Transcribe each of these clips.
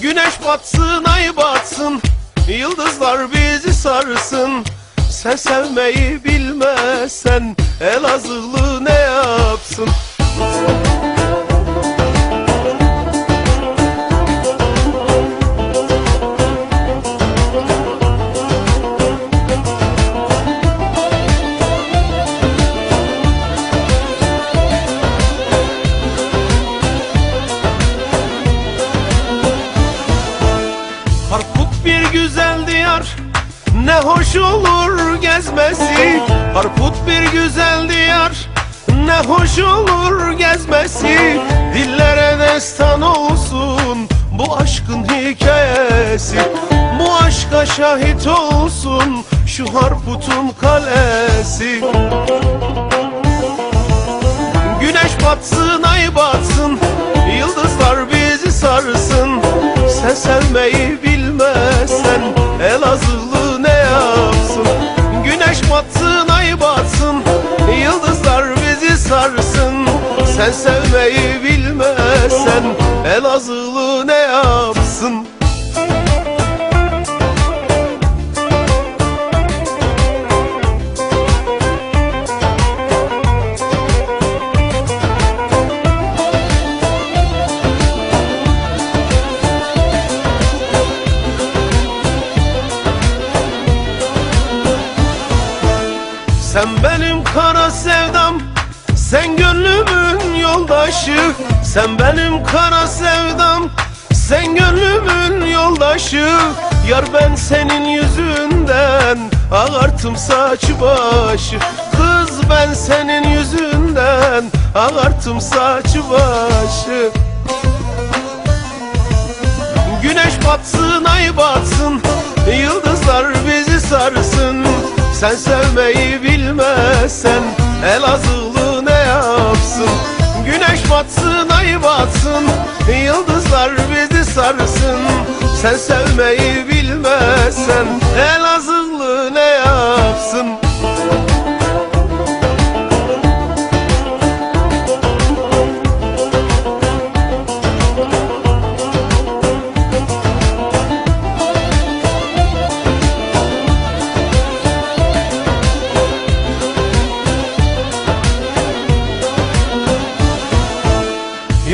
Güneş batsın ay batsın. Yıldızlar bizi sarsın. Sen sevmeyi bilmezsen Elazığlı ne yapsın? Harput güzel diyar Ne hoş olur gezmesi. Harput bir güzel diyar Ne hoş olur gezmesi. Dillere destan olsun Bu aşkın hikayesi. Bu aşka şahit olsun Şu Harput'un kalesi. Güneş batsın ay batsın Yıldızlar bizi sarsın. Sen sevmeyi bilmezsen sevmeyi bilmezsen Elazığlı ne yapsın? Sen benim kara sevdam Sen gönlümün yoldaşı. Sen benim kara sevdam Sen gönlümün yoldaşı. Yar ben senin yüzünden Ağarttım saç başı. Kız ben senin yüzünden Ağarttım saç başı. Güneş batsın ay batsın Yıldızlar bizi sarsın. Sen sevmeyi bilmezsen Elazığlı ne yapsın Güneş batsın ay batsın Yıldızlar bizi sarsın. Sen sevmeyi bilmezsen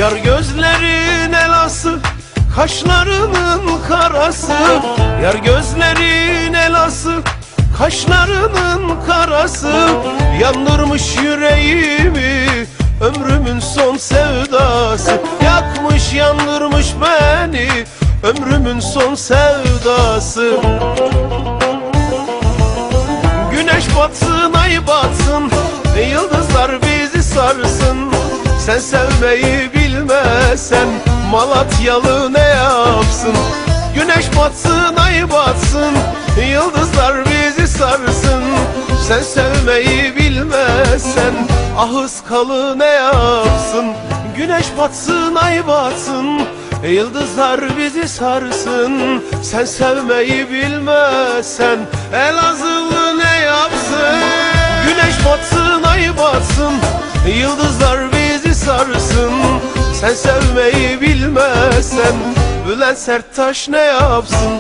Yar gözlerin elası Kaşlarının karası. Yar gözlerin elası Kaşlarının karası. Yandırmış yüreğimi Ömrümün son sevdası. Yakmış yandırmış beni Ömrümün son sevdası. Güneş batsın ay batsın Yıldızlar bizi sarsın. Sen sevmeyi Malatyalı ne yapsın? Güneş batsın ay batsın Yıldızlar bizi sarsın. Sen sevmeyi bilmezsen Ahız kalı ne yapsın? Güneş batsın ay batsın Yıldızlar bizi sarsın. Sen sevmeyi bilmezsen Elazığlı ne yapsın? Güneş batsın ay batsın Yıldızlar bizi sarsın. Sen sevmeyi bilmezsen Bülent Serttaş ne yapsın